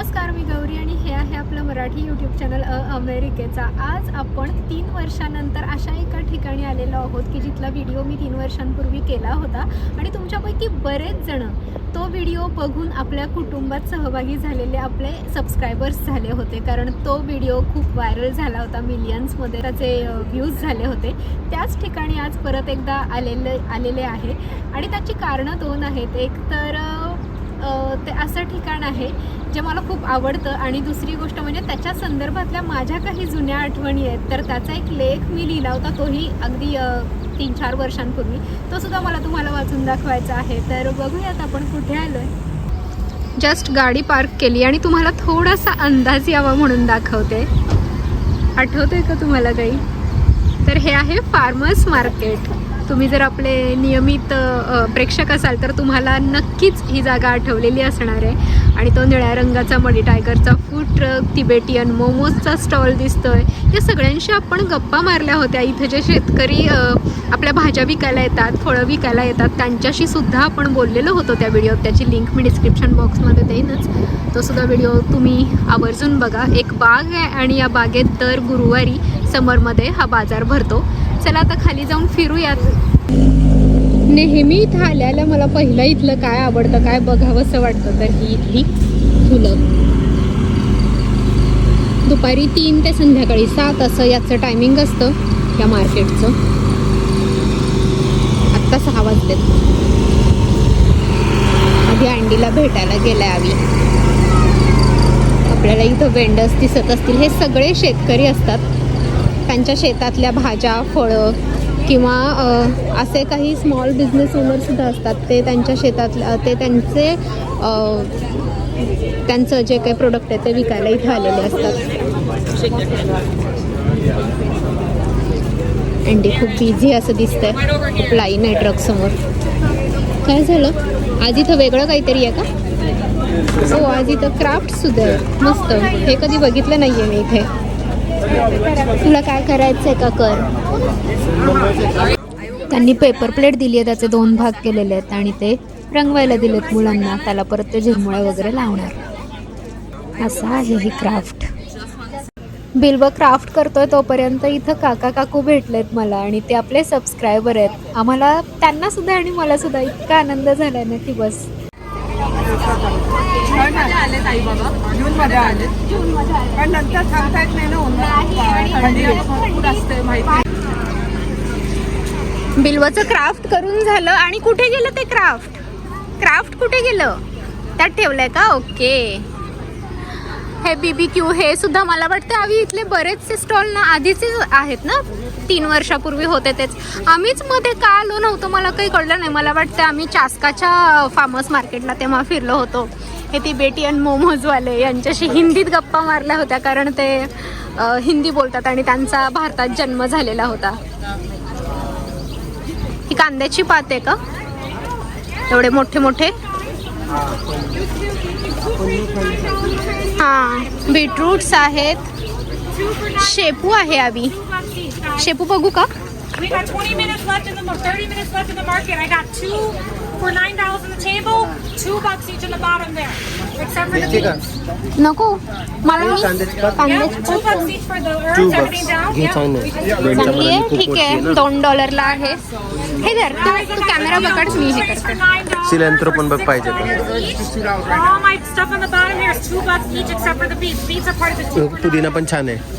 नमस्कार मी गौरी आणि हे आहे आपलं मराठी यूट्यूब चॅनल अ अमेरिकेचा. आज आपण तीन वर्षानंतर अशा एका ठिकाणी आलेलो आहोत की जिथला व्हिडिओ मी तीन वर्षांपूर्वी केला होता. आणि तुमच्यापैकी बरेच जण तो व्हिडिओ बघून आपल्या कुटुंबात सहभागी झालेले आपले सबस्क्रायबर्स झाले होते. कारण तो व्हिडिओ खूप व्हायरल झाला होता मिलियन्समध्ये त्याचे व्ह्यूज झाले होते. त्याच ठिकाणी आज परत एकदा आलेले आलेले आहे. आणि त्याची कारणं दोन आहेत. एक तर ते असं ठिकाण आहे जे मला खूप आवडतं. आणि दुसरी गोष्ट म्हणजे त्याच्या संदर्भातल्या माझ्या काही जुन्या आठवणी आहेत. तर त्याचा एक लेख मी लिहिला होता तोही अगदी तीन चार वर्षांपूर्वी. तो सुद्धा मला तुम्हाला वाचून दाखवायचा आहे. तर बघूयात आपण कुठे आलो आहे जस्ट गाडी पार्क केली आणि तुम्हाला थोडासा अंदाज यावा म्हणून दाखवते. आठवतंय का तुम्हाला काही? तर हे आहे फार्मर्स मार्केट तुम्ही जर आपले नियमित प्रेक्षक असाल तर तुम्हाला नक्कीच ही जागा आठवलेली असणार आहे. आणि तो निळ्या रंगाचा मडी टायगरचा फूड ट्रक तिबेटियन मोमोजचा स्टॉल दिसतोय. या सगळ्यांशी आपण गप्पा मारल्या होत्या. इथे जे शेतकरी आपल्या भाज्या विकायला येतात फळं विकायला येतात त्यांच्याशी सुद्धा आपण बोललेलो होतो त्या व्हिडिओत त्याची लिंक मी डिस्क्रिप्शन बॉक्समध्ये देईनच. तो सुद्धा व्हिडिओ तुम्ही आवर्जून बघा. एक बाग आहे आणि या बागेत दर गुरुवारी समरमध्ये हा बाजार भरतो. चला आता खाली जाऊन फिरूयात. नेहमी इथं आल्याला मला पहिलं इथलं काय आवडतं काय बघावंसं वाटतं तर ही इथली फुलं दुपारी तीन ते संध्याकाळी सात असं याचं टायमिंग असतं या मार्केटचं. आत्ता सहा वाजलेत. आधी अंडीला भेटायला गेल्या आवी आपल्याला इथं वेंडर्स दिसत असतील. हे सगळे शेतकरी असतात. त्यांच्या शेतातल्या भाज्या फळं किंवा असे काही स्मॉल बिझनेस ओनरसुद्धा असतात. ते त्यांच्या शेतातल्या ते त्यांचे त्यांचं जे काही प्रोडक्ट आहे ते विकायला इथे आलेले असतात. अंडी खूप बिझी असं दिसतंय. खूप लाईन आहे ट्रक समोर. काय झालं? आज इथं वेगळं काहीतरी आहे का? हो आज इथं क्राफ्ट सुद्धा आहे. मस्त. हे कधी बघितलं नाही आहे मी इथे. तुला काय करायचंय का? कर. त्यांनी पेपर प्लेट दिली आहे त्याचे दोन भाग केलेले आहेत आणि ते रंगवायला दिलेत मुलांना. त्याला परत ते झिरमुळ्या वगैरे लावणार. असं आहे ही क्राफ्ट बिल्व क्राफ्ट करतोय तोपर्यंत इथं काका काकू भेटलेत मला आणि ते आपले सबस्क्रायबर आहेत. आम्हाला त्यांना सुद्धा आणि मला सुद्धा इतका आनंद झाला ना की बस. पण नंतर येत नाही ना बिल्वचं क्राफ्ट करून झालं आणि कुठे गेलं ते क्राफ्ट? क्राफ्ट कुठे गेलं? त्यात ठेवलंय का? ओके. हे बीबी क्यू हे सुद्धा मला वाटतं आम्ही इथले बरेचसे स्टॉल ना आधीचे आहेत ना? तीन वर्षापूर्वी होते तेच. आम्हीच मध्ये का आलो नव्हतो मला काही कळलं नाही. मला वाटतं आम्ही चास्काच्या फार्मर्स मार्केटला तेव्हा फिरलो होतो. हे तिबेटियन मोमोजवाले यांच्याशी हिंदीत गप्पा मारल्या होत्या कारण ते हिंदी बोलतात आणि त्यांचा भारतात जन्म झालेला होता. ही कांद्याची पात आहे का? एवढे मोठे मोठे? हा बीटरूट्स आहेत. शेपू आहे अभी. शेपू बघू का We got 20 minutes left in the mar- 30 minutes left in the market. I got two for nine dollars on the table, two bucks each on the bottom there, except for the beans. नको मला मी Yeah, कांद्याची two bucks each for the herbs, everything down. Yeah, चांगलं we just- चांगली आहे ठीक आहे दोन डॉलरला आहे हे धर तू तू कॅमेरा पकड मी हे करते. सिलेंट्रो पण बघ पाहिजे का? All my stuff on the bottom here is two bucks each, except for the beets. Beets are part of the two for पुदिना nine. पण छान आहे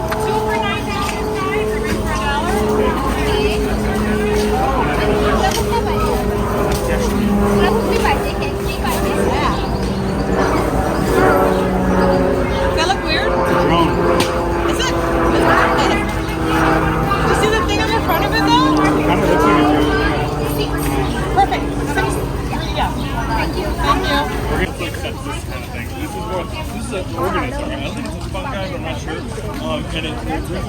footsteps, this kind of thing. This is more, this is an organism. I don't think it's a fungi, but I'm not sure. Um, and it, it, it,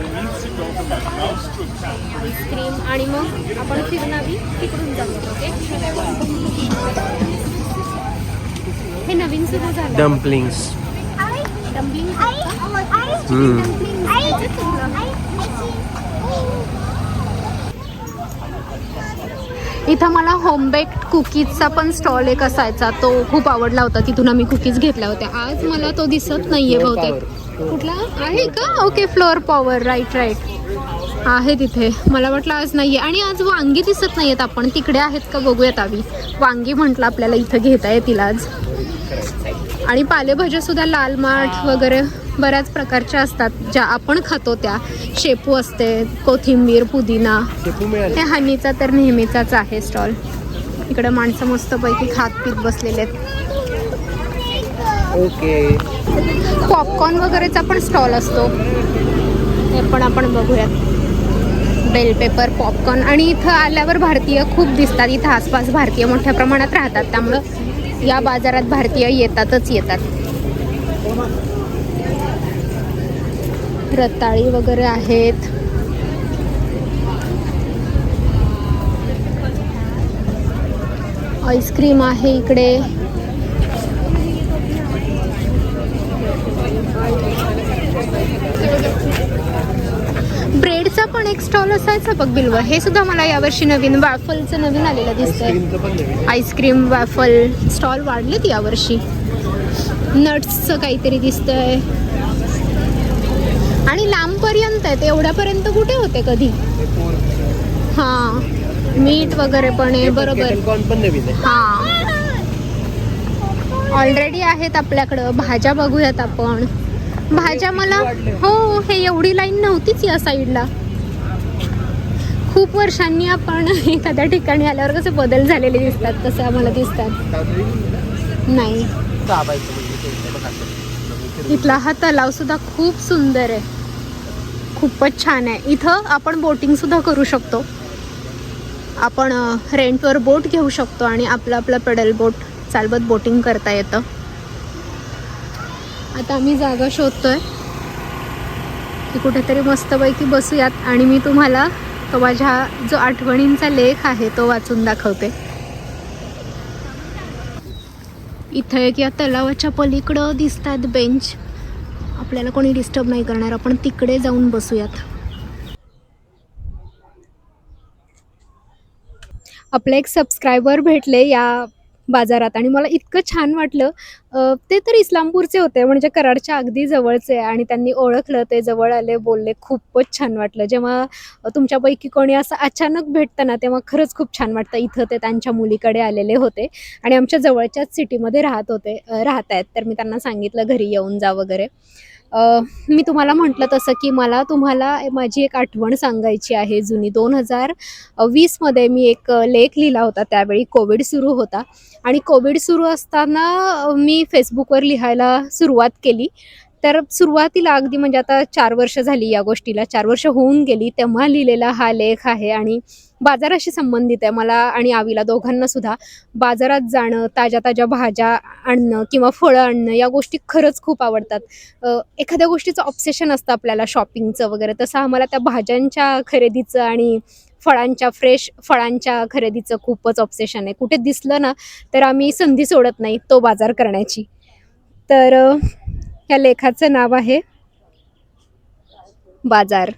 it needs to go from a mouse to a cat. Ice cream आणि मग आपण फिरणावी तिकडून जातो okay हे नवीन सुरू झालं dumplings. Dumpling dumpling इथं मला होमबेक्ड कुकीजचा पण स्टॉल एक असायचा. तो खूप आवडला होता. तिथून आम्ही कुकीज घेतल्या होत्या. आज मला तो दिसत नाहीये बहुतेक. कुठला? आहे का? Okay floor power right right आहे तिथे. मला वाटलं आज नाहीये. आणि आज वांगी दिसत नाहीयेत आपण. तिकडे आहेत का? बघूयात आम्ही. वांगी म्हटलं आपल्याला इथं घेता येतील आज. आणि पालेभाज्या सुद्धा लाल माठ वगैरे बऱ्याच प्रकारच्या असतात. ज्या आपण खातो त्या. शेपू असते कोथिंबीर पुदिना. हे हनीचा तर नेहमीचाच आहे स्टॉल. इकडे माणसं मस्तपैकी खात पीत बसलेले आहेत. ओके. पॉपकॉर्न वगैरेचा पण स्टॉल असतो. हे पण आपण बघूयात. बेल पेपर पॉपकॉर्न आणि इथं आल्यावर भारतीय खूप दिसतात. इथं आसपास भारतीय मोठ्या प्रमाणात राहतात. त्यामुळं या बाजारात भारतीय येतातच येतात. रताळी वगैरे आहेत. आईस्क्रीम आहे इकडे. ब्रेडचा पण एक स्टॉल असायचा बघ बिलवर हे सुद्धा मला यावर्षी नवीन वाफलचं नवीन आलेलं दिसतंय. आईस्क्रीम वाफल स्टॉल वाढलेत यावर्षी. नट्सचं काहीतरी दिसतंय. आणि लांबपर्यंत आहेत एवढ्यापर्यंत कुठे होते कधी? हां मीठ वगैरे पण आहे बरोबर. हां. ऑलरेडी आहेत आपल्याकडं भाज्या बघूयात आपण. भाज्या मला हो हे एवढी लाईन नव्हतीच या साईडला. खूप वर्षांनी आपण एखाद्या ठिकाणी आल्यावर कसे बदल झालेले दिसतात तसे आम्हाला दिसतात. नाही. इथला हा तलाव सुद्धा खूप सुंदर आहे. खूपच छान आहे. इथं आपण बोटिंग सुद्धा करू शकतो. आपण रेंटवर बोट घेऊ शकतो आणि आपलं आपलं पेडल बोट चालवत बोटिंग करता येतं. आता आम्ही जागा शोधतोय. की कुठेतरी मस्तपैकी बसूयात आणि मी तुम्हाला तो माझ्या जो आठवणींचा लेख आहे तो वाचून दाखवते. इथं एक या तलावाच्या पलीकडं दिसतात बेंच आपल्याला कोणी डिस्टर्ब नाही करणार. आपण तिकडे जाऊन बसूयात. आपले एक सबस्क्रायबर भेटले या बाजारात आणि मला इतकं छान वाटलं. ते तर इस्लामपूरचे होते म्हणजे कराडच्या अगदी जवळचे आणि त्यांनी ओळखलं ते जवळ आले बोलले खूपच छान वाटलं. जेव्हा तुमच्यापैकी कोणी असं अचानक भेटतं ना तेव्हा खरंच खूप छान वाटतं. इथं ते त्यांच्या मुलीकडे आलेले होते आणि आमच्या जवळच्याच सिटीमध्ये राहत होते राहत आहेत तर मी त्यांना सांगितलं घरी येऊन जा वगैरे. मी तुम्हाला म्हटलं तसं की मला तुम्हाला माझी एक आठवण सांगायची आहे. जुनी दोन हजार वीसमध्ये मी एक लेख लिहिला होता. त्यावेळी कोविड सुरू होता. आणि कोविड सुरू असताना मी फेसबुकवर लिहायला सुरुवात केली. तर सुरुवातीला अगदी म्हणजे आता चार वर्ष झाली या गोष्टीला चार वर्ष होऊन गेली तेव्हा लिहिलेला हा लेख आहे आणि बाजाराशी संबंधित आहे मला आणि आवीला दोघांना सुद्धा. बाजारात जाणं ताज्या ताज्या भाज्या आणणं किंवा फळं आणणं या गोष्टी खरंच खूप आवडतात. एखाद्या गोष्टीचं ऑब्सेशन असतं आपल्याला शॉपिंगचं वगैरे तसं आम्हाला त्या भाज्यांच्या खरेदीचं आणि फळांच्या फ्रेश फळांच्या खरेदीचं खूपच ऑब्सेशन आहे. कुठे दिसलं ना तर आम्ही संधी सोडत नाही तो बाजार करण्याची. तर या लेखाचं नाव आहे बाजार.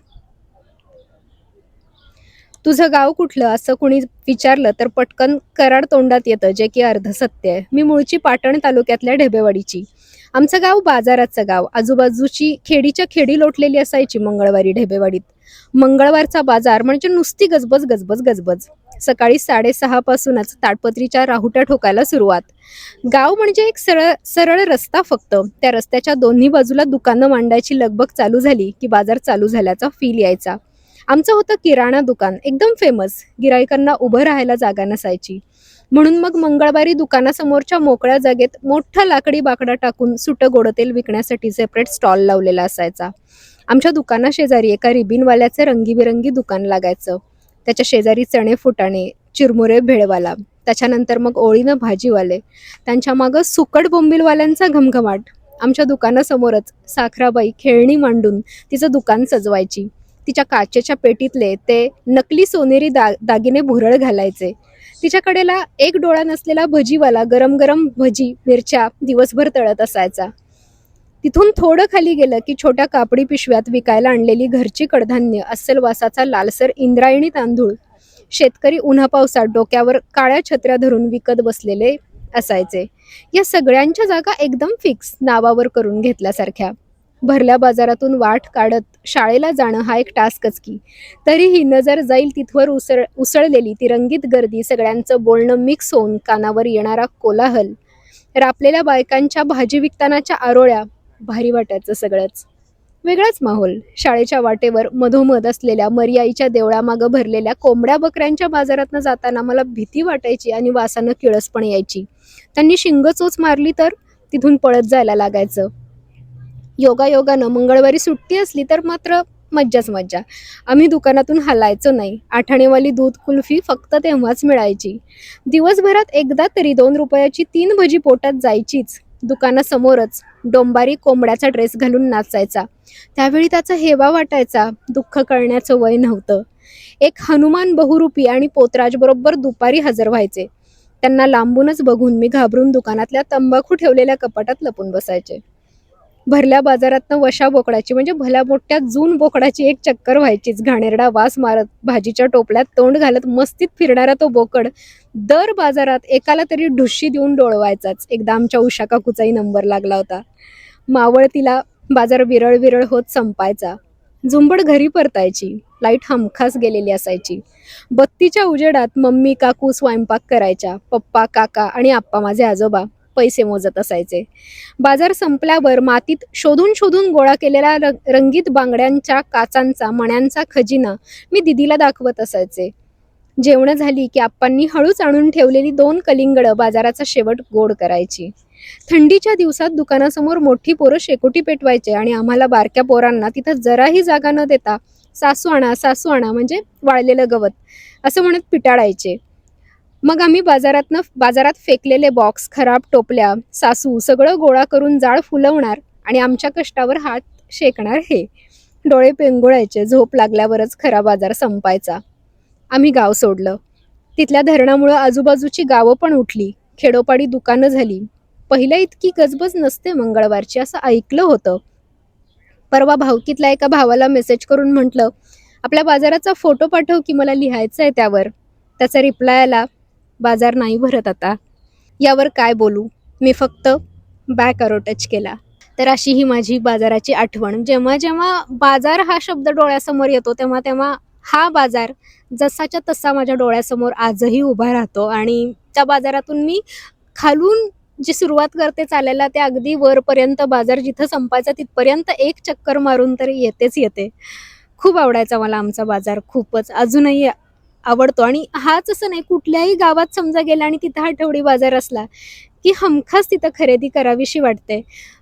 तुझं गाव कुठलं? असं कुणी विचारलं तर पटकन कराड तोंडात येतं जे की अर्ध सत्य आहे. मी मूळची पाटण तालुक्यातल्या ढेबेवाडीची. आमचं गाव बाजाराचं गाव. आजूबाजूची खेडीच्या खेडी लोटलेली असायची मंगळवारी ढेबेवाडीत. मंगळवारचा बाजार म्हणजे नुसती गजबज गजबज गजबज. सकाळी साडेसहा पासूनच ताडपत्रीच्या राहुट्या ठोकायला सुरुवात. गाव म्हणजे एक सरळ सरळ रस्ता फक्त. त्या रस्त्याच्या दोन्ही बाजूला दुकानं मांडायची लगबग चालू झाली की बाजार चालू झाल्याचा फील यायचा. आमचं होतं किराणा दुकान एकदम फेमस गिरायकांना उभं राहायला जागा नसायची. म्हणून मग मंगळवारी दुकानासमोरच्या मोकळ्या जागेत मोठा लाकडी बाकडा टाकून सुटं गोडं तेल विकण्यासाठी सेपरेट स्टॉल लावलेला असायचा. आमच्या दुकानाशेजारी एका रिबिनवाल्याचं रंगीबिरंगी दुकान लागायचं. त्याच्या शेजारी चणे फुटाणे चिरमुरे भेळवाला. त्याच्यानंतर मग ओळीनं भाजीवाले. त्यांच्या मागं सुकट बोंबिलवाल्यांचा घमघमाट. आमच्या दुकानासमोरच साखराबाई खेळणी मांडून तिचं दुकान सजवायची. तिच्या काचेच्या पेटीतले ते नकली सोनेरी दा दागिने भुरळ घालायचे. तिच्याकडेला एक डोळा नसलेला भजीवाला गरम गरम भजी मिरच्या दिवसभर तळत असायचा. तिथून थोडं खाली गेलं की छोट्या कापडी पिशव्यात विकायला आणलेली घरची कडधान्य अस्सल वासाचा लालसर इंद्रायणी तांदूळ. शेतकरी उन्हा पावसात डोक्यावर काळ्या छत्र्या धरून विकत बसलेले असायचे. या सगळ्यांच्या जागा एकदम फिक्स नावावर करून घेतल्यासारख्या. भरल्या बाजारातून वाट काढत शाळेला जाणं हा एक टास्कच की. तरीही नजर जाईल तिथवर उसळ उसळलेली ती रंगीत गर्दी सगळ्यांचं बोलणं मिक्स होऊन कानावर येणारा कोलाहल. रापलेल्या बायकांच्या भाजी विकतानाच्या आरोळ्या भारी वाटायचं सगळंच. वेगळाच माहोल. शाळेच्या वाटेवर मधोमध असलेल्या मर्याईच्या देवळामागं भरलेल्या कोंबड्या बकऱ्यांच्या बाजारातनं जाताना मला भीती वाटायची आणि वासानं किळस पण यायची. त्यांनी शिंगचोच मारली तर तिथून पळत जायला लागायचं. योगायोगानं मंगळवारी सुट्टी असली तर मात्र मज्जाच मज्जा. आम्ही दुकानातून हलायचो नाही. आठाणेवाली दूध कुल्फी फक्त तेव्हाच मिळायची. दिवसभरात एकदा तरी दोन रुपयाची तीन भजी पोटात जायचीच. दुकानासमोरच डोंबारी कोंबड्याचा ड्रेस घालून नाचायचा. त्यावेळी त्याचा हेवा वाटायचा. दुःख कळण्याचं वय नव्हतं. एक हनुमान बहुरूपी आणि पोतराज बरोबर दुपारी हजर व्हायचे. त्यांना लांबूनच बघून मी घाबरून दुकानातल्या तंबाखू ठेवलेल्या कपाटात लपून बसायचे. भरल्या बाजारातनं वशा बोकडाची म्हणजे भल्या मोठ्या जून बोकडाची एक चक्कर व्हायचीच. घाणेरडा वास मारत भाजीच्या टोपल्यात तोंड घालत मस्तीत फिरणारा तो बोकड दर बाजारात एकाला तरी ढुशी देऊन डोळवायचाच. एकदा आमच्या उषा काकूचाही नंबर लागला होता. मावळतीला बाजार विरळ विरळ होत संपायचा. झुंबड घरी परतायची. लाइट हमखास गेलेली असायची. बत्तीच्या उजेडात मम्मी काकू स्वयंपाक करायच्या. पप्पा काका आणि आप्पा माझे आजोबा पैसे मोजत असायचे. बाजार संपल्यावर मातीत शोधून शोधून गोळा केलेल्या रंग- रंगीत बांगड्यांच्या काचांचा मण्यांचा खजिना मी दिदीला दाखवत असायचे. जेवणं झाली की आप्पांनी हळूच आणून ठेवलेली दोन कलिंगडं बाजाराचा शेवट गोड करायची. थंडीच्या दिवसात दुकानासमोर मोठी पोरं शेकोटी पेटवायचे आणि आम्हाला बारक्या पोरांना तिथं जराही जागा न देता सासू आणा सासू आणा म्हणजे वाळलेलं गवत असं म्हणत पिटाळायचे. मग आम्ही बाजारातनं बाजारात फेकलेले बॉक्स खराब टोपल्या सासू सगळं गोळा करून जाळ फुलवणार आणि आमच्या कष्टावर हात शेकणार हे. डोळे पेंगुळायचे झोप लागल्यावरच खरा बाजार संपायचा. आम्ही गाव सोडलं. तिथल्या धरणामुळं आजूबाजूची गावं पण उठली. खेडोपाडी दुकानं झाली. पहिल्या इतकी गजबज नसते मंगळवारची असं ऐकलं होतं. परवा भावकीतल्या एका भावाला मेसेज करून म्हटलं आपल्या बाजाराचा फोटो पाठव की मला लिहायचं आहे त्यावर. त्याचा रिप्लाय आला बाजार नाही भरत आता. यावर काय बोलू? मी फक्त बॅक अरो टच केला. तर अशी ही माझी बाजाराची आठवण. जेव्हा जेव्हा बाजार हा शब्द डोळ्यासमोर येतो तेव्हा तेव्हा हा बाजार जसाच्या तसा माझ्या डोळ्यासमोर आजही उभा राहतो. आणि त्या बाजारातून मी खालून जी सुरुवात करते चालायला ते अगदी वरपर्यंत बाजार जिथं संपायचा तिथपर्यंत एक चक्कर मारून तरी येतेच येते. खूप आवडायचा मला आमचा बाजार. खूपच. अजूनही आवडतो. आणि हाच असं नाही कुठल्याही गावात समजा गेला आणि तिथं आठवडी बाजार असला की हमखास तिथं खरेदी करावीशी वाटते.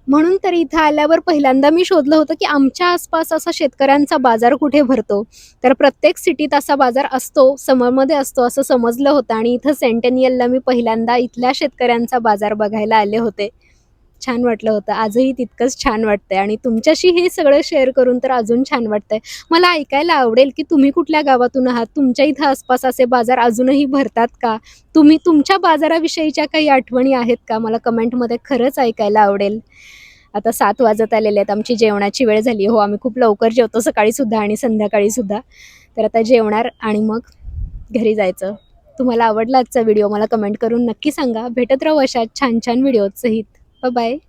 म्हणून तर इथं आल्यावर पहिल्यांदा मी शोधलं होतं की आमच्या आसपास असा शेतकऱ्यांचा बाजार कुठे भरतो? तर प्रत्येक सिटीत असा बाजार असतो समरमध्ये असतो असं समजलं होतं आणि इथं सेंटेनियलला मी पहिल्यांदा इथल्या शेतकऱ्यांचा बाजार बघायला आले होते. छान वाटलं होतं. आजही तितकंच छान वाटतंय. आणि तुमच्याशी हे सगळं शेअर करून तर अजून छान वाटतंय. मला ऐकायला आवडेल की तुम्ही कुठल्या गावातून आहात? तुमच्या इथं आसपास असे बाजार अजूनही भरतात का? तुम्ही तुमच्या बाजाराविषयीच्या काही आठवणी आहेत का? मला कमेंटमध्ये खरंच ऐकायला आवडेल. आता सात वाजत आलेले आहेत. आमची जेवणाची वेळ झाली. हो आम्ही खूप लवकर जेवतो. सकाळी सुद्धा आणि संध्याकाळी सुद्धा. तर आता जेवणार आणि मग घरी जायचं. तुम्हाला आवडला आजचा व्हिडिओ? मला कमेंट करून नक्की सांगा. भेटत राहू अशा छान छान व्हिडिओसहित Bye-bye.